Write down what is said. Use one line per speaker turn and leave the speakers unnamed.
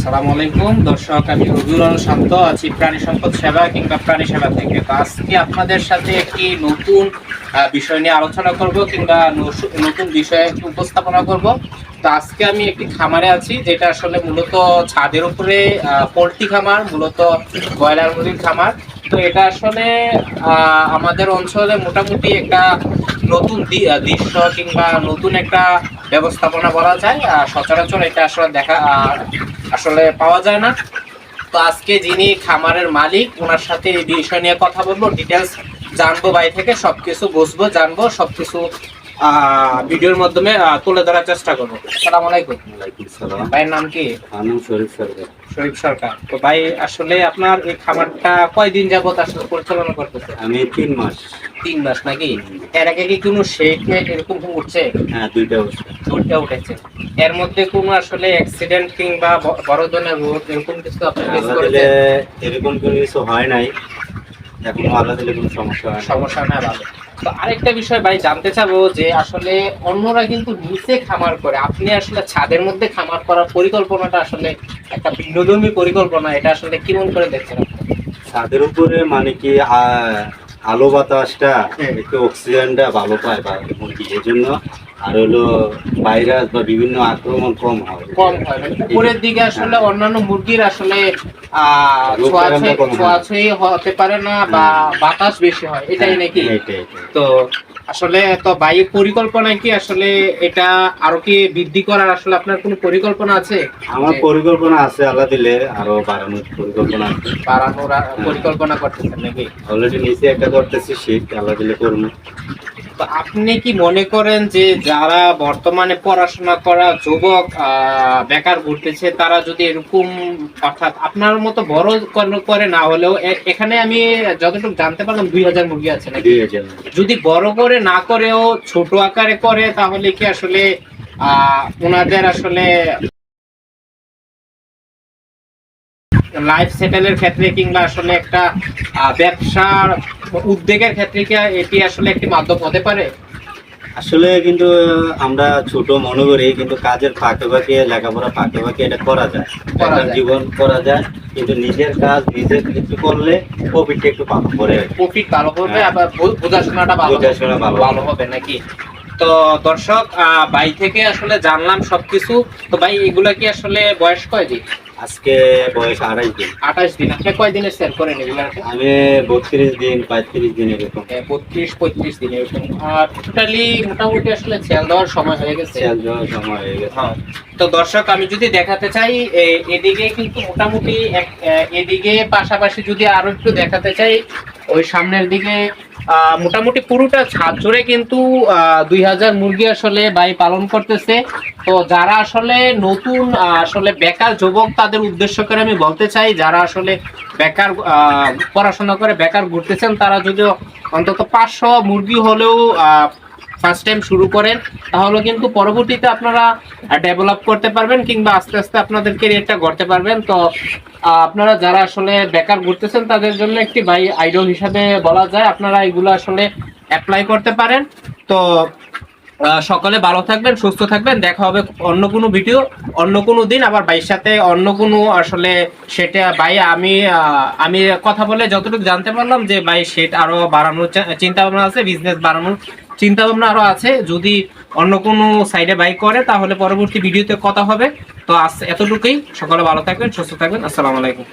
আসসালামু আলাইকুম। দর্শক, আমি আল শান্ত আছি প্রাণী সম্পদ সেবা কিংবা প্রাণী সেবা থেকে। আজকে আপনাদের সাথে একটি নতুন বিষয় নিয়ে আলোচনা করব কিংবা নতুন বিষয়ে উপস্থাপনা করব। তো আজকে আমি একটি খামারে আছি, যেটা আসলে মূলত ছাদের উপরে পোলট্রি খামার, মূলত ব্রয়লার মুরগির খামার। তো এটা আসলে আমাদের অঞ্চলে মোটামুটি একটা নতুন দৃশ্য কিংবা নতুন একটা ব্যবস্থাপনা বলা যায় আর সচরাচর এটা আসলে দেখা আসলে পাওয়া যায় না। তো আজকে যিনি খামারের মালিক ওনার সাথে এই বিষয় নিয়ে কথা বলব ডিটেলস জানব বাই থেকে সব কিছু বুঝব জানব সব কিছু ভিডিওর মাধ্যমে তুলে ধরার চেষ্টা করব। আসসালামু আলাইকুম।
সালাম।
ভাইয়ের নাম কি?
শরীফ সরকার।
শরীফ সরকার। তো ভাই আসলে আপনার এই খামারটা কয়দিন যাবত আসলে পরিচালনা করতেছে
আমি তিন মাস।
তিন মাস নাকি? এর আগে কি কোনো শেড এরকম কোনো উঠছে?
হ্যাঁ দুইটা বছর
দুইটা উঠেছে। এর মধ্যে কোনো আসলে অ্যাক্সিডেন্ট কিংবা বড় ধরনের রোগ এরকম কিছু আপনি ফেস করেছেন?
এরকম কোনো কিছু হয় নাই। এখনও আল্লাহ দিলে কোনো সমস্যা হয়
সমস্যা না ভালো। তো আরেকটা বিষয় ভাই জানতে চাবো যে আসলে অন্যরা কিন্তু নিচে খামার করে। আপনি আসলে ছাদের মধ্যে খামার করার পরিকল্পনাটা আসলে একটা ভিন্নধর্মী পরিকল্পনা। এটা আসলে কেমন করে দেখছেন
ছাদের উপরে মানে কি আলো বাতাসটা। একটু অক্সিজেনটা ভালো পায় বা মুরগি এই জন্য আর হলো ভাইরাস বা বিভিন্ন আক্রমণ কম হয়
কম হয় মানে উপরের দিকে আসলে অন্যান্য মুরগির আসলে ছোঁয়াছুঁই
হয়।
হতে পারে না বা বাতাস বেশি হয় এটাই নাকি
হ্যাঁ, এটাই, এটাই।
তো আসলে তো বায়ু পরিকল্পনা কি আসলে এটা আরও কি বৃদ্ধি করার আসলে আপনার কোনো পরিকল্পনা আছে?
আমার পরিকল্পনা আছে আল্লাহ দিলে আরও বাড়ানোর পরিকল্পনা আছে।
বাড়ানোর পরিকল্পনা করতেছেন নাকি?
অলরেডি নিচে একটা করতেছি শীত আল্লাহ দিলে করব
তো আপনি কি মনে করেন যে যারা বর্তমানে পড়াশোনা করা যুবক বেকার ঘুরতেছে তারা যদি এরকম অর্থাৎ আপনার মতো বড় করে- করে না হলেও এখানে আমি যতটুকু জানতে পারলাম দুই হাজার মুরগি আছে নাকি? যদি বড় করে না করেও ছোট আকারে করে তাহলে কি আসলে আহ ওনাদের আসলে লাইফ সেটেলের ক্ষেত্রে কিংবা আসলে একটা ব্যবসার উদ্যোগের ক্ষেত্রে কি এটি আসলে একটি মাধ্যম হতে পারে?
আসলে কিন্তু আমরা ছোট মনে করি কিন্তু কাজের ফাঁকে ফাঁকে লেখাপড়া ফাঁকে ফাঁকে এটা করা যায়। জীবন করা যায় কিন্তু নিজের কাজ নিজের কিছু করলে প্রফিটটা একটু ভালো করে
প্রফিট ভালো করবে
হ্যাঁ।
আবার বোঝাশোনাটা ভালো
বোঝাশোনা ভালো
ভালো হবে নাকি? তো দর্শক আহ, ভাই থেকে আসলে জানলাম সবকিছু। তো ভাই এগুলা কি আসলে বয়স কয়দিন
আজকে বয়স আড়াই দিন।
আঠাশ দিন। আপনি কয়দিনের সেল করেন এগুলা
আমি বত্রিশ দিন পঁয়ত্রিশ দিন এরকম।
বত্রিশ পঁয়ত্রিশ দিন এরকম। আর টোটালি মোটামুটি আসলে ছেল দেওয়ার সময় হয়ে গেছে।
সেল দেওয়ার সময় হয়ে গেছে।
হ্যাঁ। তো দর্শক আমি যদি দেখাতে চাই এদিকে কিন্তু মোটামুটি এদিকে পাশাপাশি যদি আরও একটু দেখাতে চাই ওই সামনের দিকে মোটামুটি পুরোটা ছাদ জুড়ে কিন্তু দুই হাজার মুরগি আসলে বাই পালন করতেছে। তো যারা আসলে নতুন আসলে বেকার যুবক, তাদের উদ্দেশ্য করে আমি বলতে চাই, যারা আসলে বেকার পড়াশোনা করে বেকার ঘুরতেছেন, তারা যদিও অন্তত পাঁচশো মুরগি হলেও ফার্স্ট টাইম শুরু করেন, তাহলে কিন্তু পরবর্তীতে আপনারা ডেভেলপ করতে পারবেন কিংবা আস্তে আস্তে আপনাদের কেরিয়ারটা গড়তে পারবেন। তো আপনারা যারা আসলে বেকার ঘুরতেছেন, তাদের জন্য একটি ভাই আইডল হিসাবে বলা যায়। আপনারা এগুলো আসলে অ্যাপ্লাই করতে পারেন। তো সকলে ভালো থাকবেন, সুস্থ থাকবেন। দেখা হবে অন্য কোনো ভিডিও অন্য কোনো দিন। আবার ভাইয়ের সাথে অন্য কোনো আসলে সেটা ভাই, আমি আমি কথা বলে যতটুকু জানতে পারলাম যে ভাই, সেট আরও বাড়ানোর চিন্তা ভাবনা আছে বিজনেস বাড়ানোর। চিন্তা ভাবনা আরও আছে। যদি অন্য কোনো সাইডে বাই করে, তাহলে পরবর্তী ভিডিওতে কথা হবে। তো আজ এতটুকুই। সকলে ভালো থাকবেন, সুস্থ থাকবেন। আসসালামু আলাইকুম।